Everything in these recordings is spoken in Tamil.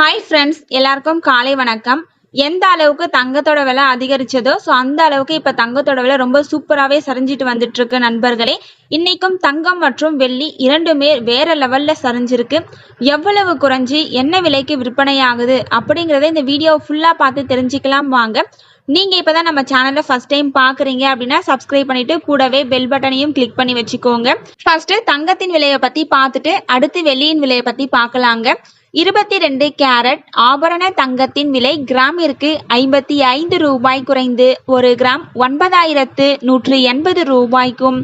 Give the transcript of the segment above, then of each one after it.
ஹாய் ஃப்ரெண்ட்ஸ் எல்லாருக்கும் காலை வணக்கம். எந்த அளவுக்கு தங்கத்தோட விலை அதிகரிச்சதோ ஸோ அந்த அளவுக்கு இப்போ தங்கத்தோட விலை ரொம்ப சூப்பராகவே சரிஞ்சிட்டு வந்துட்டு இருக்கு நண்பர்களே. இன்னைக்கும் தங்கம் மற்றும் வெள்ளி இரண்டுமே வேற லெவல்ல சரிஞ்சிருக்கு. எவ்வளவு குறைஞ்சி என்ன விலைக்கு விற்பனை ஆகுது அப்படிங்கிறத இந்த வீடியோ ஃபுல்லாக பார்த்து தெரிஞ்சுக்கலாம் வாங்க. நீங்க இப்பதான் நம்ம சேனலை ஃபர்ஸ்ட் டைம் பாக்குறீங்க அப்படின்னா சப்ஸ்கிரைப் பண்ணிட்டு கூடவே பெல் பட்டனையும் கிளிக் பண்ணி வச்சுக்கோங்க. ஃபர்ஸ்ட் தங்கத்தின் விலையை பத்தி பார்த்துட்டு அடுத்து வெள்ளியின் விலையை பத்தி பார்க்கலாங்க. இருபத்தி ரெண்டு கேரட் ஆபரண தங்கத்தின் விலை கிராமிற்கு ஐம்பத்தி ஐந்து ரூபாய் குறைந்து ஒரு கிராம் ஒன்பதாயிரத்து நூற்று எண்பது ரூபாய்க்கும்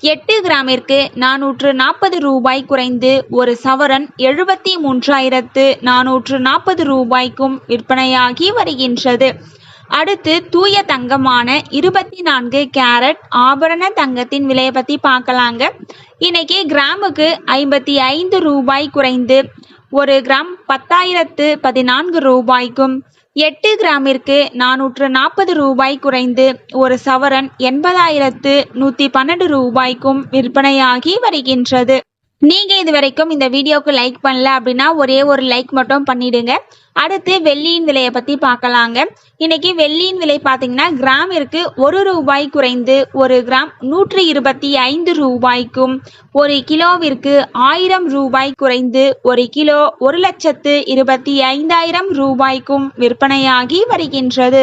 எட்டு கிராமிற்கு நானூற்று நாற்பது ரூபாய் குறைந்து ஒரு சவரன் எழுபத்தி மூன்றாயிரத்து நானூற்று நாற்பது ரூபாய்க்கும் விற்பனையாகி வருகின்றது. அடுத்து தூய தங்கமான இருபத்தி நான்கு கேரட் ஆபரண தங்கத்தின் விலையை பற்றி பார்க்கலாங்க. இன்னைக்கு கிராமுக்கு ஐம்பத்தி ஐந்து ரூபாய் குறைந்து ஒரு கிராம் பத்தாயிரத்து பதினான்கு ரூபாய்க்கும் எட்டு கிராமிற்கு நானூற்று நாற்பது ரூபாய் குறைந்து ஒரு சவரன் எண்பதாயிரத்து நூற்றி பன்னெண்டு ரூபாய்க்கும் விற்பனையாகி வருகின்றது. நீங்கள் இது வரைக்கும் இந்த வீடியோக்கு லைக் பண்ணல அப்படின்னா ஒரே ஒரு லைக் மட்டும் பண்ணிடுங்க. அடுத்து வெள்ளியின் விலையை பற்றி பார்க்கலாங்க. இன்னைக்கு வெள்ளியின் விலை பார்த்தீங்கன்னா கிராமிற்கு ஒரு ரூபாய் குறைந்து ஒரு கிராம் நூற்றி இருபத்தி ஐந்து ரூபாய்க்கும் ஒரு கிலோவிற்கு ஆயிரம் ரூபாய் குறைந்து ஒரு கிலோ ஒரு லட்சத்து இருபத்தி ஐந்தாயிரம் ரூபாய்க்கும் விற்பனையாகி வருகின்றது.